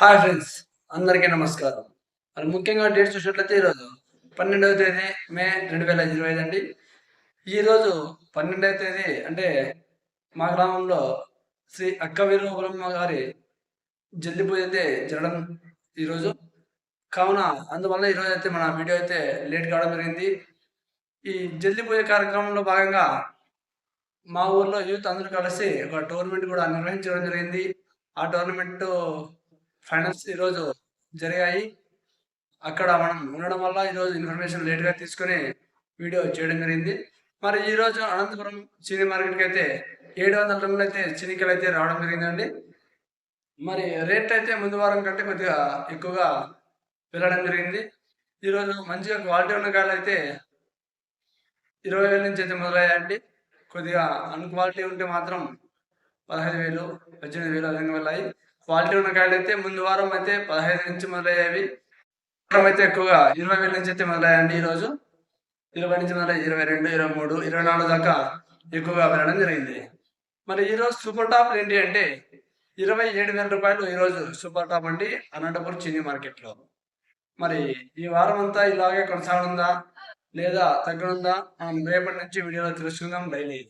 Hi friends అందరికీ నమస్కారం. మరి ముఖ్యంగా డేట్ చూసినట్లయితే ఈరోజు పన్నెండవ తేదీ మే రెండు వేల ఇరవై ఐదు అండి ఈరోజు పన్నెండవ తేదీ అంటే మా గ్రామంలో శ్రీ అక్క వీరబ్రహ్మ గారి జల్లి పూజ అయితే జరగడం ఈరోజు. కావున అందువల్ల ఈరోజు అయితే మన వీడియో అయితే లేట్ కావడం జరిగింది. ఈ జల్లి పూజ కార్యక్రమంలో భాగంగా మా ఊర్లో యూత్ అందరూ కలిసి ఒక టోర్నమెంట్ కూడా నిర్వహించడం జరిగింది. ఆ టోర్నమెంట్ ఫైనల్స్ ఈరోజు జరిగాయి. అక్కడ మనం ఉండడం వల్ల ఈరోజు ఇన్ఫర్మేషన్ లేట్గా తీసుకొని వీడియో చేయడం జరిగింది. మరి ఈరోజు అనంతపురం చీనీ మార్కెట్కి అయితే ఏడు వందల టన్నులు అయితే చినికలు అయితే రావడం జరిగిందండి. మరి రేట్ అయితే ముందు వారం కంటే కొద్దిగా ఎక్కువగా వెళ్ళడం జరిగింది. ఈరోజు మంచిగా క్వాలిటీ ఉన్న కాయలు అయితే ఇరవై వేల నుంచి అయితే మొదలయ్యాయండి. కొద్దిగా అన్క్వాలిటీ ఉంటే మాత్రం పదహైదు వేలు పద్దెనిమిది వేలు విధంగా వెళ్ళాయి. క్వాలిటీ ఉన్న కాయలు అయితే ముందు వారం అయితే పదహైదు నుంచి మొదలయ్యేవి. వారం అయితే ఎక్కువగా ఇరవై వేల నుంచి అయితే మొదలయ్యండి ఈరోజు ఇరవై నుంచి మొదలై ఇరవై రెండు ఇరవై మూడు ఇరవై నాలుగు దాకా ఎక్కువగా వెళ్ళడం జరిగింది. మరి ఈరోజు సూపర్ టాప్ ఏంటి అంటే ఇరవై ఏడు వేల రూపాయలు ఈరోజు సూపర్ టాప్ అండి అనంతపురం చిన్ని మార్కెట్లో మరి ఈ వారం అంతా ఇలాగే కొనసాగనుందా లేదా తగ్గనుందా? మనం రేపటి నుంచి వీడియోలో తెలుసుకుందాం డైలీ.